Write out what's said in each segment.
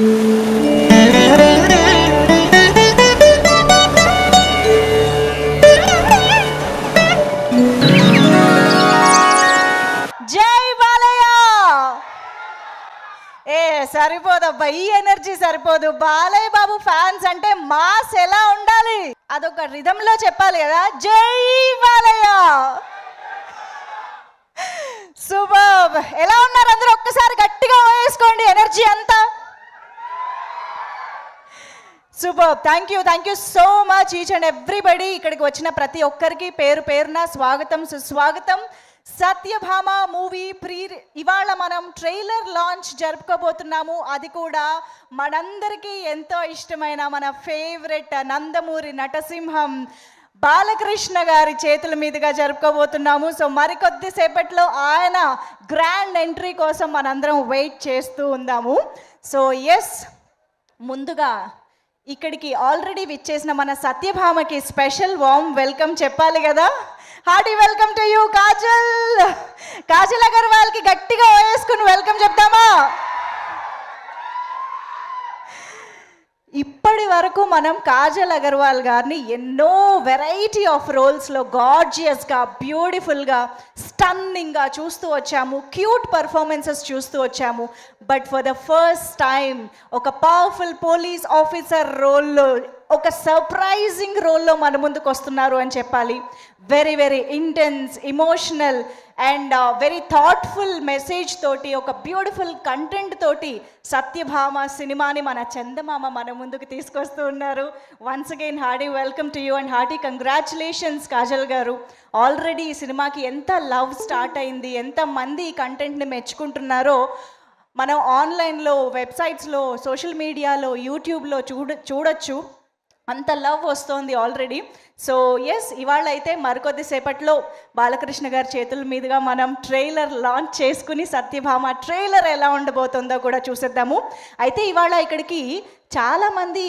జై బాలయ్య! ఏ సరిపోదబ్బా ఈ ఎనర్జీ సరిపోదు. బాలయ్య బాబు ఫ్యాన్స్ అంటే మాస్ ఎలా ఉండాలి? అదొక రిధంలో చెప్పాలి కదా. జై బాలయ్య! సూపర్! ఎలా ఉన్నారు? అందరూ ఒక్కసారి గట్టిగా వేసుకోండి ఎనర్జీ అంతా. Super thank you thank you so much each and everybody ఇక్కడికి వచ్చిన ప్రతి ఒక్కరికి పేరు పేరున స్వాగతం సుస్వాగతం. సత్యభామ మూవీ ప్రీ ఇవాళ మనం ట్రైలర్ లాంచ్ జరుపుకోబోతున్నాము. అది కూడా మనందరికీ ఎంతో ఇష్టమైన మన ఫేవరెట్ నందమూరి నటసింహం బాలకృష్ణ గారి చేతుల మీదుగా జరుపుకోబోతున్నాము. సో మరికొద్దిసేపట్లో ఆయన గ్రాండ్ ఎంట్రీ కోసం మనందరం వెయిట్ చేస్తూ ఉందాము. సో ఎస్ ముందుగా ఇక్కడికి ఆల్రెడీ విచ్చేసిన మన సత్యభామకి స్పెషల్ వామ్ వెల్కమ్ చెప్పాలి కదా. Hearty welcome to you Kajal Kajal అగర్వాల్కి గట్టిగా వేసుకుని వెల్కమ్ చెప్తామా? ఇప్పటి వరకు మనం కాజల్ అగర్వాల్ గారిని ఎన్నో వెరైటీ ఆఫ్ రోల్స్లో గార్జియస్గా బ్యూటిఫుల్గా స్టన్నింగ్గా చూస్తూ వచ్చాము. క్యూట్ పర్ఫార్మెన్సెస్ చూస్తూ వచ్చాము. But for the first time ఒక పవర్ఫుల్ పోలీస్ ఆఫీసర్ రోల్లో ఒక సర్ప్రైజింగ్ రోల్లో మన ముందుకు వస్తున్నారు అని చెప్పాలి. Very very intense emotional and very thoughtful message తోటి ఒక బ్యూటిఫుల్ కంటెంట్ తోటి సత్యభామ సినిమాని మన చందమామ మన ముందుకు తీసుకొస్తూ ఉన్నారు. Once again hearty welcome to you and hearty congratulations Kajal garu. Already ఈ సినిమాకి ఎంత లవ్ స్టార్ట్ అయింది ఎంత మంది ఈ కంటెంట్ని మెచ్చుకుంటున్నారో మనం ఆన్లైన్లో వెబ్సైట్స్లో సోషల్ మీడియాలో యూట్యూబ్లో చూడ చూడొచ్చు. అంత లవ్ వస్తోంది ఆల్రెడీ సో ఎస్ ఇవాళ అయితే మరికొద్ది సేపట్లో బాలకృష్ణ గారి చేతుల మీదుగా మనం ట్రైలర్ లాంచ్ చేసుకుని సత్యభామ ట్రైలర్ ఎలా ఉండబోతుందో కూడా చూసేద్దాము. అయితే ఇవాళ ఇక్కడికి చాలామంది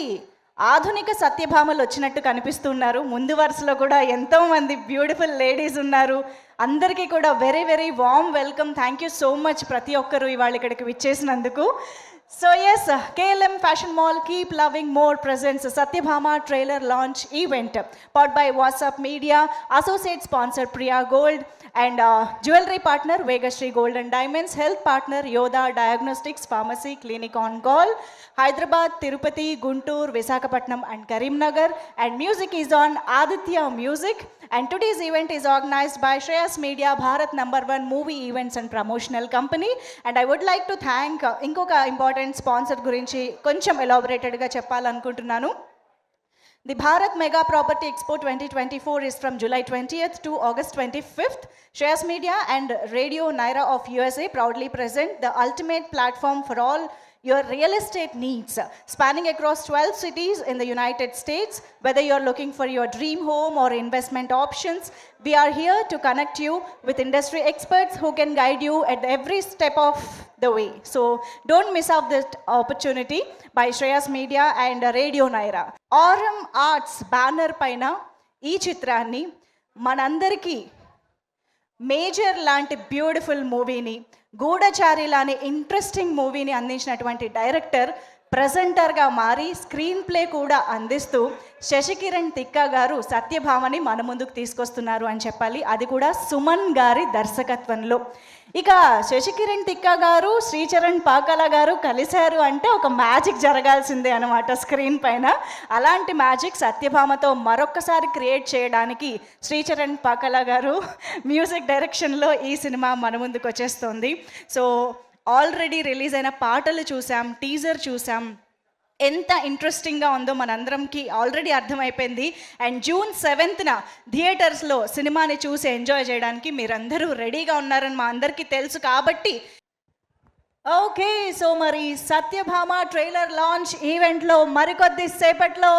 ఆధునిక సత్యభామలు వచ్చినట్టు కనిపిస్తున్నారు. ముందు వరుసలో కూడా ఎంతోమంది బ్యూటిఫుల్ లేడీస్ ఉన్నారు. అందరికీ కూడా very very warm welcome thank you so much ప్రతి ఒక్కరు ఇవాళ ఇక్కడికి విచ్చేసినందుకు. So yes, uh, KLM Fashion Mall Keep Loving More presents Satyabhama trailer launch event powered by WhatsApp Media, associate sponsor Priya Gold and uh, jewelry partner Vega Gold and Diamonds, health partner Yoda Diagnostics Pharmacy Clinic on call. Hyderabad, Tirupati, Guntur, Visakhapatnam and Karimnagar and music is on Aditya Music. And today's event is organized by Shreyas Media Bharat number one movie events and promotional company and I would like to thank ఇంకొక important sponsor గురించి కొంచెం ఎలాబొరేటెడ్గా చెప్పాలనుకుంటున్నాను The Bharat Mega Property Expo 2024 is from July 20th to August 25th. Shreyas Media and Radio Naira of USA proudly present the ultimate platform for all your real estate needs, spanning across 12 cities in the United States. Whether you're looking for your dream home or investment options, we are here to connect you with industry experts who can guide you at every step of the way. So don't miss out this opportunity by Shreyas Media and Radio Naira. Aaram arts banner పైన ఈ చిత్రాన్ని మనందరికీ major లాంటి beautiful మూవీని గూఢచారి లాంటి interesting మూవీని అందించినటువంటి director ప్రజెంటర్గా మారి స్క్రీన్ ప్లే కూడా అందిస్తూ శశికిరణ్ తిక్కా గారు సత్యభామని మన ముందుకు తీసుకొస్తున్నారు అని చెప్పాలి. అది కూడా సుమన్ గారి దర్శకత్వంలో. ఇక శశికిరణ్ తిక్క గారు శ్రీచరణ్ పాకాల గారు కలిశారు అంటే ఒక మ్యాజిక్ జరగాల్సిందే అనమాట స్క్రీన్ పైన. అలాంటి మ్యాజిక్ సత్యభామతో మరొక్కసారి క్రియేట్ చేయడానికి శ్రీచరణ్ పాకాల గారు మ్యూజిక్ డైరెక్షన్లో ఈ సినిమా మన ముందుకు వచ్చేస్తుంది. సో ఆల్రెడీ రిలీజ్ అయిన పాటలు చూసాం టీజర్ చూసాం. ఎంత ఇంట్రెస్టింగ్గా ఉందో మనందరంకి ఆల్రెడీ అర్థమైపోయింది. అండ్ జూన్ సెవెంత్న థియేటర్స్లో సినిమాని చూసి ఎంజాయ్ చేయడానికి మీరందరూ రెడీగా ఉన్నారని మా అందరికీ తెలుసు కాబట్టి. ఓకే సో మరి సత్యభామ ట్రైలర్ లాంచ్ ఈవెంట్లో మరికొద్ది సేపట్లో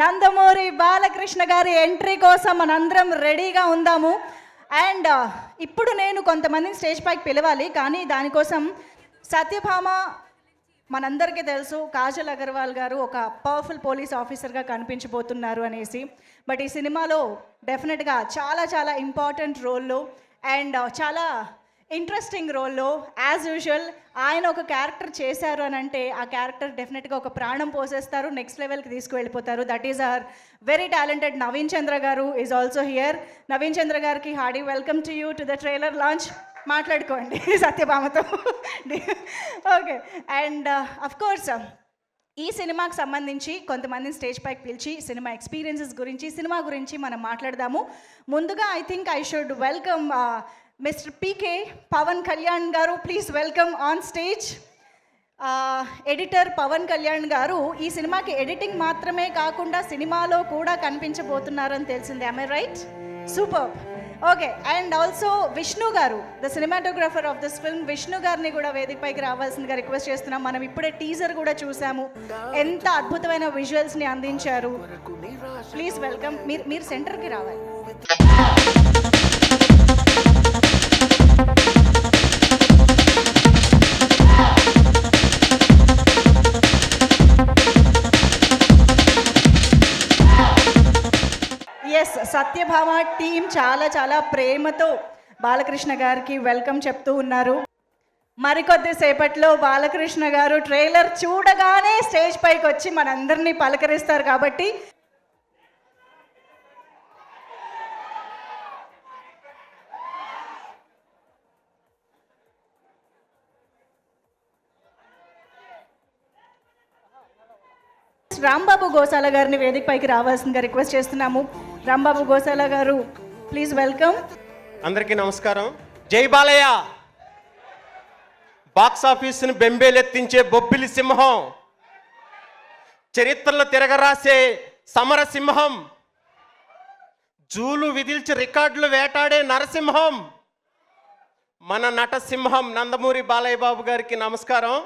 నందమూరి బాలకృష్ణ గారి ఎంట్రీ కోసం మనందరం రెడీగా ఉందాము. అండ్ uh, ఇప్పుడు నేను కొంతమందిని స్టేజ్ పైకి పిలవాలి కానీ దానికోసం సత్యభామ మనందరికీ తెలుసు కాజల్ అగర్వాల్ గారు ఒక పవర్ఫుల్ పోలీస్ ఆఫీసర్గా కనిపించబోతున్నారు అనేసి. బట్ ఈ సినిమాలో డెఫినెట్గా చాలా చాలా ఇంపార్టెంట్ రోల్లో అండ్ చాలా ఇంట్రెస్టింగ్ రోల్లో యాజ్ యూజువల్ ఆయన ఒక క్యారెక్టర్ చేశారు అని అంటే ఆ క్యారెక్టర్ డెఫినెట్గా ఒక ప్రాణం పోసేస్తారు నెక్స్ట్ లెవెల్కి తీసుకువెళ్ళిపోతారు. That is our very talented Naveen Chandra garu is also here Naveen Chandra గారికి hearty welcome to you to the trailer launch మాట్లాడుకోండి సత్యభామతో. ఓకే అండ్ అఫ్ కోర్స్ ఈ సినిమాకి సంబంధించి కొంతమందిని స్టేజ్ పైకి పిలిచి సినిమా ఎక్స్పీరియన్సెస్ గురించి సినిమా గురించి మనం మాట్లాడదాము. ముందుగా I think I should welcome mister PK Pawan Kalyan garu please welcome on stage editor Pawan Kalyan garu. ఈ సినిమాకి ఎడిటింగ్ మాత్రమే కాకుండా సినిమాలో కూడా కనిపించబోతున్నారని తెలిసింది. I right super okay and also Vishnu garu the cinematographer of this film Vishnu గారిని కూడా వేదికపైకి రావాల్సిందిగా రిక్వెస్ట్ చేస్తున్నాం. మనం ఇప్పుడే టీజర్ కూడా చూసాము. ఎంత అద్భుతమైన విజువల్స్ని అందించారు. ప్లీజ్ వెల్కమ్ మీరు మీరు సెంటర్కి రావాలి. ఎస్ సత్యభామ టీం చాలా చాలా ప్రేమతో బాలకృష్ణ గారికి వెల్కమ్ చెప్తూ ఉన్నారు. మరికొద్ది సేపట్లో బాలకృష్ణ గారు ట్రైలర్ చూడగానే స్టేజ్ పైకి వచ్చి మనందరినీ పలకరిస్తారు కాబట్టి. రాంబాబు గోసాల గారిని వేదిక పైకి రావాల్సిందిగా రిక్వెస్ట్ చేస్తున్నాము. రాంబాబు గోసాల గారు ప్లీజ్ వెల్కమ్ అందరికీ నమస్కారం. జై బాలయ్య. బాక్స్ ఆఫీసును బెంబేలెత్తించే బొబ్బిలి సింహం. చరిత్రలో తిరగరాసే సమర సింహం. జూలు విధిల్చి రికార్డులు వేటాడే నరసింహం. మన నటసింహం నందమూరి బాలయ్య బాబు గారికి నమస్కారం.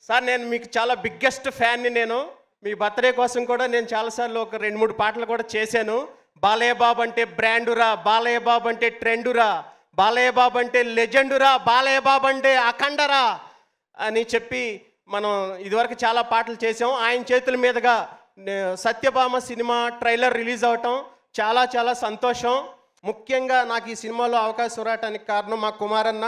సార్ నేను మీకు చాలా బిగ్గెస్ట్ ఫ్యాన్ని నేను. మీ బర్త్డే కోసం కూడా నేను చాలాసార్లు ఒక రెండు మూడు పాటలు కూడా చేశాను. బాలయ్య బాబు అంటే బ్రాండురా బాలయ్య బాబు అంటే ట్రెండురా బాలయ్య బాబు అంటే లెజెండురా బాలయ్య బాబు అంటే అఖండరా అని చెప్పి మనం ఇదివరకు చాలా పాటలు చేసాం ఆయన చేతుల మీదుగా సత్యభామ సినిమా ట్రైలర్ రిలీజ్ అవటం చాలా చాలా సంతోషం. ముఖ్యంగా నాకు ఈ సినిమాలో అవకాశం రావడానికి కారణం మా Kumaranna.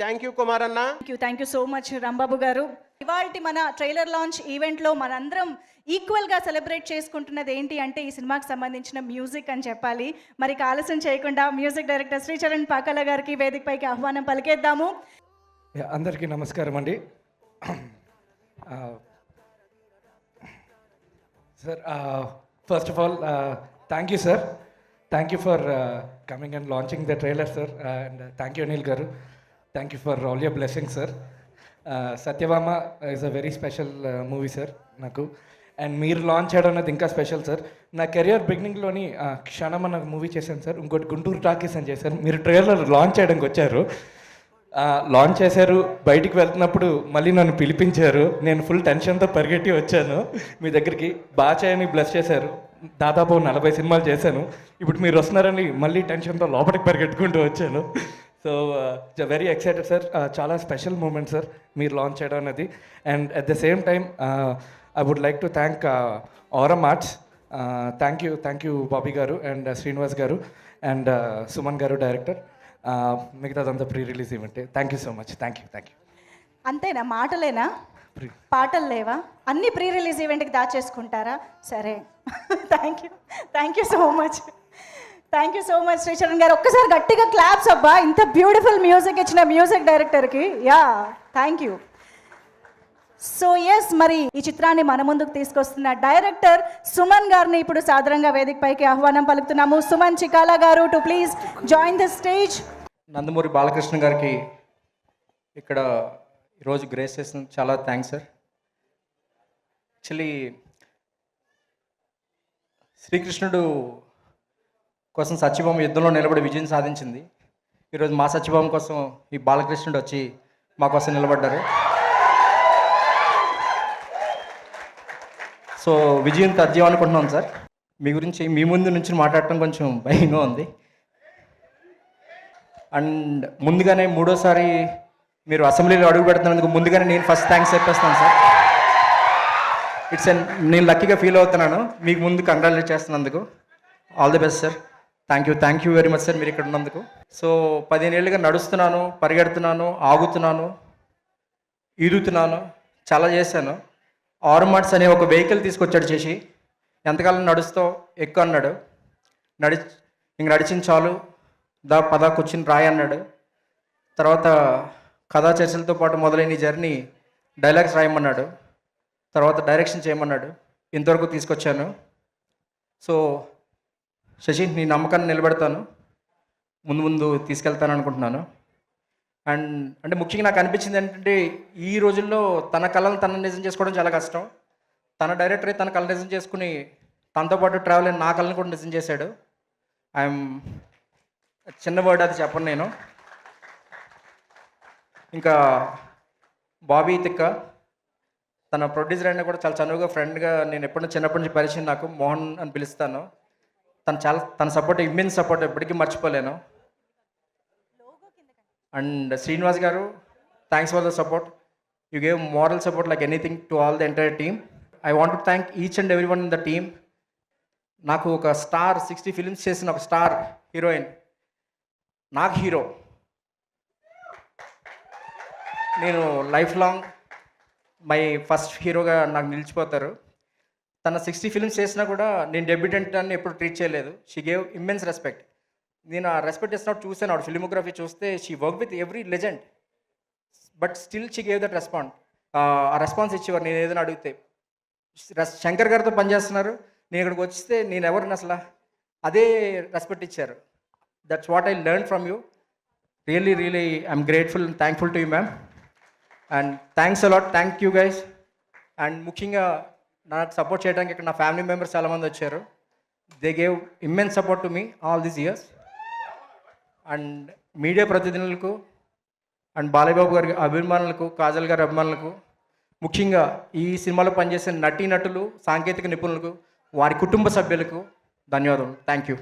Thank you Kumaranna. Thank you thank you so much Rambabu garu. ఇవాళ మన ట్రైలర్ లాంచ్ ఈవెంట్లో మనందరం ఈక్వల్గా సెలబ్రేట్ చేసుకుంటున్నది ఏంటి అంటే ఈ సినిమాకి సంబంధించిన మ్యూజిక్ అని చెప్పాలి. మరి ఆలస్యం చేయకుండా మ్యూజిక్ డైరెక్టర్ శ్రీచరణ్ పాకాల గారికి వేదికపైకి ఆహ్వానం పలికేద్దాము. అందరికీ నమస్కారం అండి. Sir first of all thank you sir thank you for coming and launching the trailer sir and thank you Anil garu thank you for all your blessing sir Satyabhama is a very special movie sir నాకు. And మీరు launch చేయడం అనేది ఇంకా special sir నా career బిగినింగ్లోని క్షణం అన్న movie చేశాను sir ఇంకోటి గుంటూరు టాకీస్ అని చేశారు. మీరు ట్రైలర్ లాంచ్ చేయడానికి వచ్చారు. లాంచ్ చేశారు. బయటికి వెళ్తున్నప్పుడు మళ్ళీ నన్ను పిలిపించారు. నేను ఫుల్ టెన్షన్తో పరిగెట్టి వచ్చాను. మీ దగ్గరికి బాగా చేయని బ్లెస్ చేశారు. దాదాపు నలభై సినిమాలు చేశాను. ఇప్పుడు మీరు వస్తున్నారని మళ్ళీ టెన్షన్తో లోపలికి పరిగెట్టుకుంటూ వచ్చాను. సో వెరీ ఎక్సైటెడ్ సార్ చాలా స్పెషల్ మూమెంట్ సార్ మీరు లాంచ్ చేయడం అనేది. And at the same time I would like to thank Aaram Arts thank you thank you Bobby garu and Srinivas garu and Suman garu director మిగతాదంతా pre release event thank you so much thank you thank you అంతేనా? మాటలేనా? పాటలు లేవా? అన్ని pre release ఈవెంట్కి దాచేసుకుంటారా? సరే. Thank you thank you so much thank you so much Sricharan garu. ఒక్కసారి గట్టిగా క్లాప్స్ అబ్బా. ఇంత బ్యూటిఫుల్ మ్యూజిక్ ఇచ్చిన మ్యూజిక్ డైరెక్టర్కి yeah thank you so yes మరి ఈ చిత్రాన్ని మన ముందుకు తీసుకొస్తున్న డైరెక్టర్ సుమన్ గారిని ఇప్పుడు సాధారణంగా వేదికపైకి ఆహ్వానం పలుకుతున్నాము. Suman Chikkala garu to please join the stage Nandamuri Balakrishna గారికి ఇక్కడ ఈరోజు గ్రేస్ చేసిన చాలా థ్యాంక్స్ సార్ యాక్చువల్లీ శ్రీకృష్ణుడు కోసం సత్యభామ యుద్ధంలో నిలబడి విజయం సాధించింది. ఈరోజు మా సత్యభామ కోసం ఈ బాలకృష్ణుడు వచ్చి మా కోసం నిలబడ్డారు. సో విజయం తథ్యం అనుకుంటున్నాం సార్. మీ గురించి మీ ముందు నుంచి మాట్లాడటం కొంచెం భయంగా ఉంది. అండ్ ముందుగానే మూడోసారి మీరు అసెంబ్లీలో అడుగు పెడుతున్నందుకు ముందుగానే నేను ఫస్ట్ థ్యాంక్స్ చెప్పేస్తాను సార్. ఇట్స్ ఎన్ నేను లక్కీగా ఫీల్ అవుతున్నాను. మీకు ముందు కంగ్రాచులేట్ చేస్తున్నందుకు. All the best sir thank you thank you very much sir మీరు ఇక్కడ ఉన్నందుకు. సో పదిహేను ఏళ్ళుగా నడుస్తున్నాను పరిగెడుతున్నాను ఆగుతున్నాను ఈదుతున్నాను చాలా చేశాను. ఆర్మాట్స్ అనే ఒక వెహికల్ తీసుకొచ్చాడు చేసి ఎంతకాలం నడుస్తావు? ఎక్కువ అన్నాడు. నడి ఇంక నడిచిన చాలు. దా పదా కూర్చుని రాయి అన్నాడు. తర్వాత కథా చర్చలతో పాటు మొదలైన జర్నీ డైలాగ్స్ రాయమన్నాడు. తర్వాత డైరెక్షన్ చేయమన్నాడు. ఇంతవరకు తీసుకొచ్చాను. సో శశి నీ నమ్మకాన్ని నిలబెడతాను. ముందు ముందు తీసుకెళ్తాను అనుకుంటున్నాను అండ్ అంటే ముఖ్యంగా నాకు అనిపించింది ఏంటంటే ఈ రోజుల్లో తన కళను తన నిజం చేసుకోవడం చాలా కష్టం. తన డైరెక్టరే తన కళ నిజం చేసుకుని తనతో పాటు ట్రావెల్ అయిన నా కళను కూడా నిజం చేశాడు. ఐఎమ్ చిన్న వర్డ్ అది చెప్పను నేను. ఇంకా బాబీ తిక్క తన ప్రొడ్యూసర్ అయినా కూడా చాలా చనువుగా ఫ్రెండ్గా నేను ఎప్పుడు చిన్నప్పటి నుంచి పరిచయం నాకు మోహన్ అని పిలుస్తాను. తను చాలా తన సపోర్ట్ ఇమ్మెన్స్ సపోర్ట్ ఎప్పటికీ మర్చిపోలేను. And Srinivas garu thanks for the support you gave moral support like anything to all the entire team I want to thank each and every one in the team నాకు ఒక star sixty films చేసిన ఒక star heroine నాకు hero నేను life long my first హీరోగా నాకు నిలిచిపోతారు తన sixty films చేసినా కూడా నేను డెబ్యూటెంట్ అని ఎప్పుడు ట్రీట్ చేయలేదు షీ గేవ్ ఇమ్మెన్స్ రెస్పెక్ట్ నేను ఆ రెస్పెక్ట్ ఇస్తున్నప్పుడు చూసాను ఆవిడ ఫిలిమోగ్రఫీ చూస్తే she work with every legend but still she gave that respond ఆ రెస్పాన్స్ ఇచ్చేవారు. నేను ఏదైనా అడిగితే శంకర్ గారితో పనిచేస్తున్నారు నేను ఇక్కడికి వస్తే నేను ఎవరిని అసలు? అదే రెస్పెక్ట్ ఇచ్చారు. That's what I learn from you really really I'm grateful and thankful to you ma'am and thanks a lot thank you guys and ముఖ్యంగా నాకు సపోర్ట్ చేయడానికి ఇక్కడ నా ఫ్యామిలీ మెంబర్స్ చాలామంది వచ్చారు. They gave immense support to me all these years and media ప్రతినిధులకు and Balayya Babu గారి అభిమానులకు కాజల్ గారి అభిమానులకు ముఖ్యంగా ఈ సినిమాలో పనిచేసే నటీ నటులు సాంకేతిక నిపుణులకు వారి కుటుంబ సభ్యులకు ధన్యవాదాలు thank you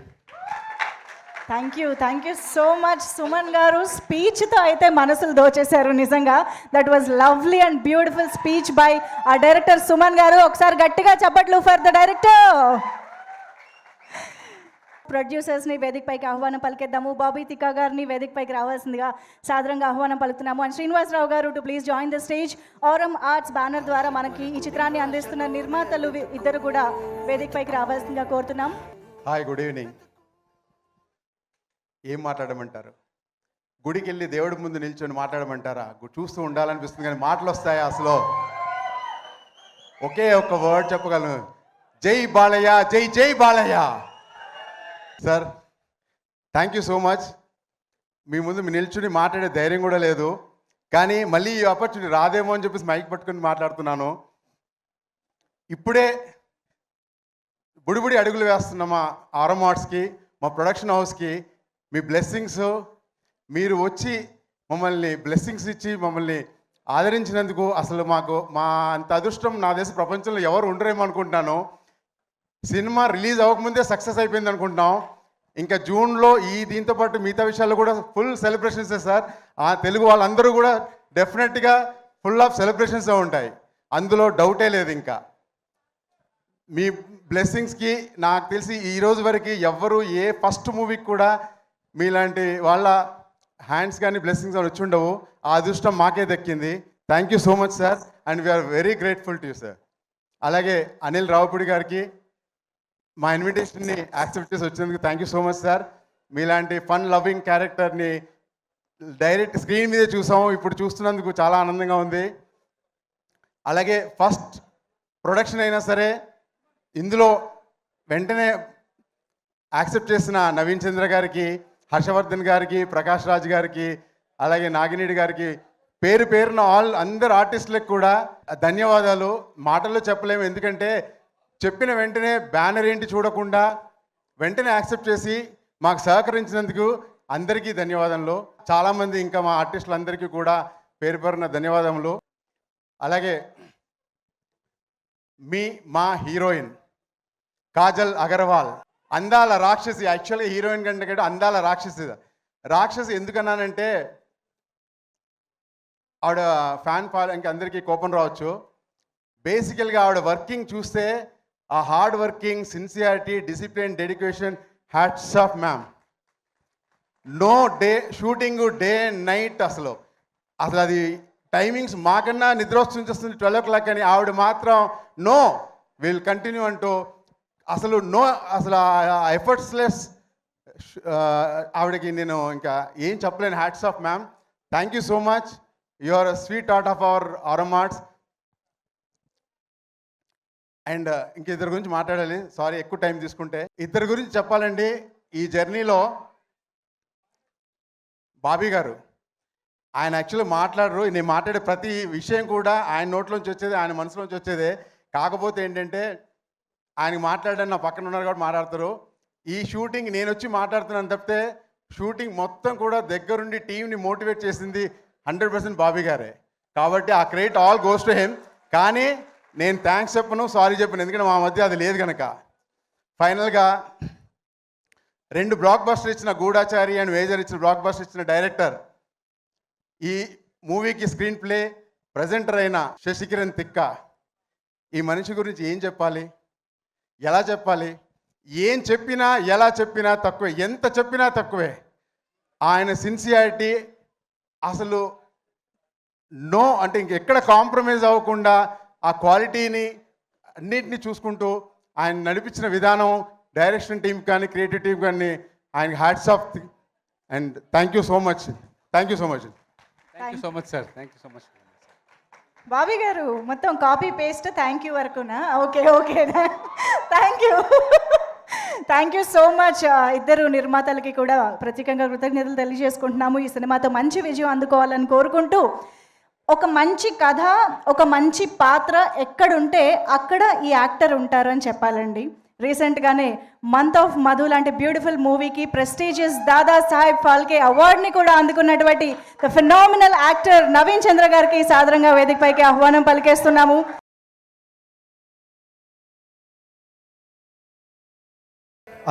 thank you thank you so much Suman garu. స్పీచ్తో అయితే మనసులు దోచేశారు నిజంగా. That was lovely and beautiful speech by ఆ డైరెక్టర్ సుమన్ గారు. ఒకసారి గట్టిగా చప్పట్లు ఫర్ ద డైరెక్టర్ ప్రొడ్యూసర్స్ని వేదికపైకి ఆహ్వానం పలికేద్దాము. బాబీ తికా గారిని వేదికపైకి రావాల్సిందిగా సాధారణంగా ఆహ్వానం పలుకుతున్నాము. And Srinivasa Rao garu to please join the stage Aaram Arts banner ద్వారా మనకి ఈ చిత్రాన్ని అందిస్తున్న నిర్మాతలు వి- ఇద్దరు కూడా వేదికపైకి రావాల్సిందిగా కోరుతున్నాం. హాయ్ గుడ్ ఈవినింగ్ ఏం మాట్లాడమంటారు? గుడికి వెళ్ళి దేవుడి ముందు నిల్చొని మాట్లాడమంటారా? చూస్తూ ఉండాలనిపిస్తుంది కానీ మాటలు వస్తాయా అసలు? ఒకే ఒక్క వర్డ్ చెప్పగలను. జై బాలయ్య జై జై Balayya! Sir thank you so much మీ ముందు మీ నిల్చుని మాట్లాడే ధైర్యం కూడా లేదు. కానీ మళ్ళీ ఈ ఆపర్చునిటీ రాదేమో అని చెప్పేసి మైక్ పట్టుకుని మాట్లాడుతున్నాను. ఇప్పుడే బుడిబుడి అడుగులు వేస్తున్న మా ఆరం ఆర్ట్స్కి మా ప్రొడక్షన్ హౌస్కి మీ బ్లెస్సింగ్స్ మీరు వచ్చి మమ్మల్ని బ్లెస్సింగ్స్ ఇచ్చి మమ్మల్ని ఆదరించినందుకు అసలు మాకు మా అంత అదృష్టం నా దేశ ప్రపంచంలో ఎవరు ఉండరేమో అనుకుంటున్నాను. సినిమా రిలీజ్ అవ్వకముందే సక్సెస్ అయిపోయింది అనుకుంటున్నాం. ఇంకా జూన్లో ఈ దీంతో పాటు మిగతా విషయాల్లో కూడా ఫుల్ సెలబ్రేషన్స్ సార్. ఆ తెలుగు వాళ్ళందరూ కూడా డెఫినెట్గా ఫుల్ ఆఫ్ సెలబ్రేషన్స్ ఉంటాయి. అందులో డౌటే లేదు ఇంకా. మీ బ్లెస్సింగ్స్కి నాకు తెలిసి ఈ రోజు వరకు ఎవ్వరు ఏ ఫస్ట్ మూవీకి కూడా మీలాంటి వాళ్ళ హ్యాండ్స్ కానీ బ్లెస్సింగ్స్ అని వచ్చి ఉండవు. ఆ అదృష్టం మాకే దక్కింది. Thank you so much sir. And we're very grateful to you sir. అలాగే అనిల్ రావుపూడి గారికి మా ఇన్విటేషన్ని యాక్సెప్ట్ చేసి వచ్చినందుకు thank you so much sir మీలాంటి ఫన్ లవింగ్ క్యారెక్టర్ని డైరెక్ట్ స్క్రీన్ మీదే చూసాము. ఇప్పుడు చూస్తున్నందుకు చాలా ఆనందంగా ఉంది. అలాగే ఫస్ట్ ప్రొడక్షన్ అయినా సరే ఇందులో వెంటనే యాక్సెప్ట్ చేసిన నవీన్ చంద్ర గారికి హర్షవర్ధన్ గారికి ప్రకాష్ రాజ్ గారికి అలాగే నాగినేడి గారికి పేరు పేరున ఆల్ అందరు ఆర్టిస్టులకు కూడా ధన్యవాదాలు. మాటల్లో చెప్పలేము. ఎందుకంటే చెప్పిన వెంటనే బ్యానర్ ఏంటి చూడకుండా వెంటనే యాక్సెప్ట్ చేసి మాకు సహకరించినందుకు అందరికీ ధన్యవాదములు. చాలామంది ఇంకా మా ఆర్టిస్టులందరికీ కూడా పేరు పేరున ధన్యవాదములు. అలాగే మీ మా హీరోయిన్ కాజల్ అగర్వాల్ అందాల రాక్షసి యాక్చువల్గా హీరోయిన్ కంటే కంటే అందాల రాక్షసి. రాక్షసి ఎందుకన్నానంటే ఆవిడ ఫ్యాన్ ఫాలోయింగ్కి అందరికీ కోపం రావచ్చు. బేసికల్గా ఆవిడ వర్కింగ్ చూస్తే ఆ hard working sincerity discipline dedication hats off ma'am no day shooting day night అసలు. అసలు అది టైమింగ్స్ మాకన్నా నిద్ర వస్తుంది వస్తుంది ట్వెల్వ్ ఓ క్లాక్ అని ఆవిడ మాత్రం నో విల్ కంటిన్యూ అంటూ అసలు నో అసలు ఎఫర్ట్స్లెస్ ఆవిడకి నేను ఇంకా ఏం చెప్పలేను. Hats off ma'am thank you so much you are sweet art of our Aaram Arts and ఇంక ఇద్దరి గురించి మాట్లాడాలి. సారీ ఎక్కువ టైం తీసుకుంటే. ఇద్దరి గురించి చెప్పాలండి. ఈ జర్నీలో బాబీ గారు ఆయన యాక్చువల్లీ మాట్లాడరు. నేను మాట్లాడే ప్రతి విషయం కూడా ఆయన నోట్లోంచి వచ్చేది ఆయన మనసులోంచి వచ్చేదే. కాకపోతే ఏంటంటే ఆయన మాట్లాడడానికి నా పక్కన ఉన్నారు కాబట్టి మాట్లాడతారు. ఈ షూటింగ్ నేను వచ్చి మాట్లాడుతున్నాను తప్పితే షూటింగ్ మొత్తం కూడా దగ్గరుండి టీంని మోటివేట్ చేసింది హండ్రెడ్ పర్సెంట్ బాబీ గారే. కాబట్టి ఆ credit all goes to him. కానీ నేను థ్యాంక్స్ చెప్పను సారీ చెప్పను ఎందుకంటే మా మధ్య అది లేదు కనుక ఫైనల్గా రెండు బ్లాక్ బస్టర్ ఇచ్చిన గూఢాచారి అండ్ వేజర్ ఇచ్చిన బ్లాక్ బస్టర్ ఇచ్చిన డైరెక్టర్ ఈ మూవీకి స్క్రీన్ ప్లే ప్రజెంటర్ అయిన శశికిరణ్ తిక్క. ఈ మనిషి గురించి ఏం చెప్పాలి? ఎలా చెప్పాలి? ఏం చెప్పినా ఎలా చెప్పినా తక్కువే. ఎంత చెప్పినా తక్కువే. ఆయన సిన్సియారిటీ అసలు నో అంటే ఇంకెక్కడ కాంప్రమైజ్ అవ్వకుండా ఆ క్వాలిటీని అన్నిటినీ చూసుకుంటూ ఆయన నడిపించిన విధానం డైరెక్షన్ టీం కానీ క్రియేటివ్ టీం కానీ ఆయన hats off and thank you so much. Thank you so much. Thank you so much sir thank you so much Bobby garu మొత్తం copy paste thank you వరకునా? Okay okay thank you thank you so much ఇద్దరు నిర్మాతలకి కూడా ప్రత్యేకంగా కృతజ్ఞతలు తెలియజేసుకుంటున్నాము. ఈ సినిమాతో మంచి విజయం అందుకోవాలని కోరుకుంటూ ఒక మంచి కథ ఒక మంచి పాత్ర ఎక్కడుంటే అక్కడ ఈ యాక్టర్ ఉంటారు అని చెప్పాలండి. రీసెంట్గానే మంత్ ఆఫ్ మధు లాంటి బ్యూటిఫుల్ మూవీకి ప్రెస్టీజియస్ దాదా సాహెబ్ ఫాల్కే అవార్డుని కూడా అందుకున్నటువంటి the phenomenal actor Naveen Chandra గారికి సాధారణంగా వేదికపైకి ఆహ్వానం పలికేస్తున్నాము.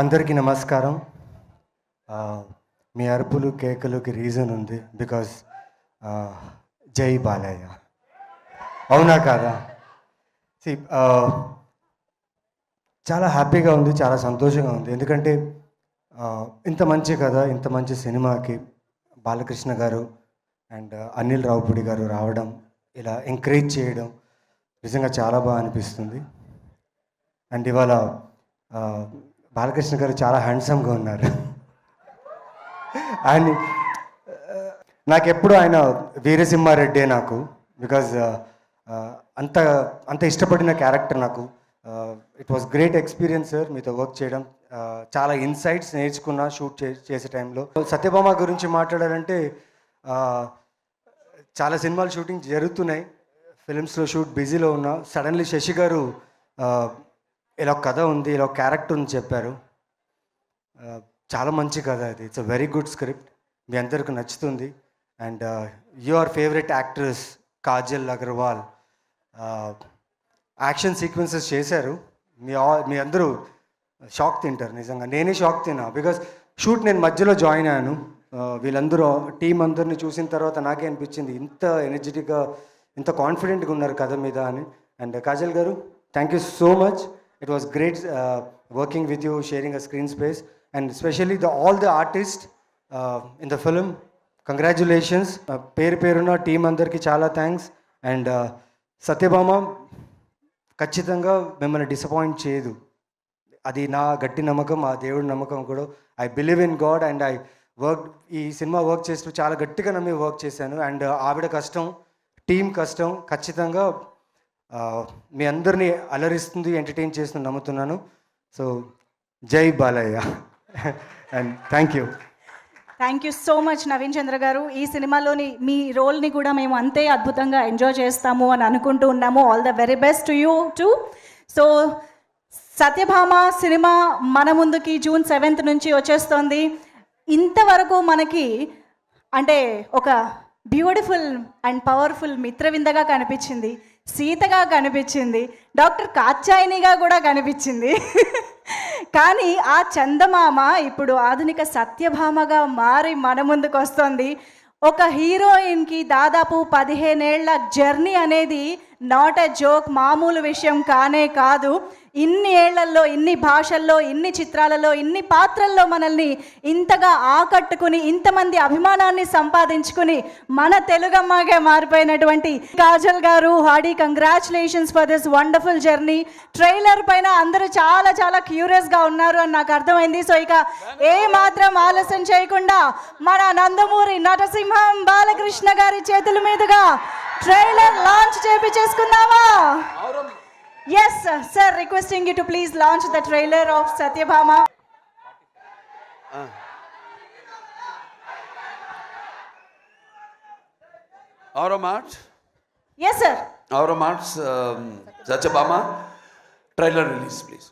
అందరికీ నమస్కారం. మీ అరుపులు కేకలకి రీజన్ ఉంది బికాస్ జై బాలయ్య. అవునా కాదా? చాలా హ్యాపీగా ఉంది చాలా సంతోషంగా ఉంది. ఎందుకంటే ఇంత మంచి కథ ఇంత మంచి సినిమాకి బాలకృష్ణ గారు అండ్ అనిల్ రావుపూడి గారు రావడం ఇలా ఎంకరేజ్ చేయడం నిజంగా చాలా బాగా అనిపిస్తుంది. అండ్ ఇవాళ బాలకృష్ణ గారు చాలా హ్యాండ్సమ్గా ఉన్నారు. అండ్ నాకు ఎప్పుడు ఆయన వీరసింహారెడ్డే నాకు. బికాజ్ uh, uh, అంత అంత ఇష్టపడిన క్యారెక్టర్ నాకు. It was great experience sir మీతో వర్క్ చేయడం. Uh, చాలా ఇన్సైట్స్ నేర్చుకున్నా షూట్ చే చేసే టైంలో సత్యభామ గురించి మాట్లాడాలంటే చాలా సినిమాలు షూటింగ్ జరుగుతున్నాయి. ఫిలిమ్స్లో షూట్ బిజీలో ఉన్నా. సడన్లీ శశి గారు ఇలా ఒక కథ ఉంది ఇలా ఒక క్యారెక్టర్ ఉంది చెప్పారు. చాలా మంచి కథ అది. It's a very good script మీ అందరికీ నచ్చుతుంది. And your favourite actress Kajal Agarwal action sequences చేశారు. మీ ఆ- మీ అందరూ షాక్ తింటారు నిజంగా. నేనే షాక్ తిన్నా బికాస్ షూట్ నేను మధ్యలో జాయిన్ అయ్యాను. Uh, వీళ్ళందరూ టీం అందరిని చూసిన తర్వాత నాకే అనిపించింది ఇంత ఎనర్జెటిక్గా ఇంత కాన్ఫిడెంట్గా ఉన్నారు కథ మీద అని. And uh, Kajal garu thank you so much it was great working with you sharing a screen space and specially the all the artist in the film congratulations uh, పేరు పేరున్న టీం అందరికీ చాలా థ్యాంక్స్ అండ్ uh, సత్యభామ ఖచ్చితంగా మిమ్మల్ని disappoint చేయదు. అది నా గట్టి నమ్మకం ఆ దేవుడి నమ్మకం కూడా. I believe in god and I work ఈ సినిమా వర్క్ చేస్తూ చాలా గట్టిగా నమ్మి వర్క్ చేశాను. అండ్ uh, ఆవిడ కష్టం టీం కష్టం ఖచ్చితంగా మీ అందరినీ అలరిస్తుంది ఎంటర్టైన్ చేస్తుంది నమ్ముతున్నాను. సో జై Balayya. And thank you thank you so much Naveen Chandra garu. ఈ సినిమాలోని మీ రోల్ని కూడా మేము అంతే అద్భుతంగా ఎంజాయ్ చేస్తాము అని అనుకుంటూ ఉన్నాము. All the very best to you too so Satyabhama cinema మన ముందుకి జూన్ సెవెంత్ నుంచి వచ్చేస్తోంది. ఇంతవరకు మనకి అంటే ఒక బ్యూటిఫుల్ అండ్ పవర్ఫుల్ మిత్రవిందగా కనిపించింది సీతగా కనిపించింది డాక్టర్ కాచాయినిగా కూడా కనిపించింది. కానీ ఆ చందమామ ఇప్పుడు ఆధునిక సత్యభామగా మారి మన ముందుకు వస్తుంది. ఒక హీరోయిన్కి దాదాపు పదిహేనేళ్ళ జర్నీ అనేది నాట్ ఎ జోక్ మామూలు విషయం కానే కాదు. ఇన్ని ఏళ్ళలో ఇన్ని భాషల్లో ఇన్ని చిత్రాలలో ఇన్ని పాత్రల్లో మనల్ని ఇంతగా ఆకట్టుకుని ఇంతమంది అభిమానాన్ని సంపాదించుకుని మన తెలుగమ్మగా మారిపోయినటువంటి Kajal garu hearty congratulations for this wonderful journey trailer పైన అందరూ చాలా చాలా క్యూరియస్గా ఉన్నారు అని నాకు అర్థమైంది. సో ఇక ఏ మాత్రం ఆలస్యం చేయకుండా మన నందమూరి నరసింహం బాలకృష్ణ గారి చేతుల మీదుగా ట్రైలర్ లాంచ్ చేపించేసుకుందామా? Yes, sir. sir, requesting you to please launch the trailer of Satyabhama. Uh. Automart? Yes, sir. Automart's um, Satyabhama trailer release, please.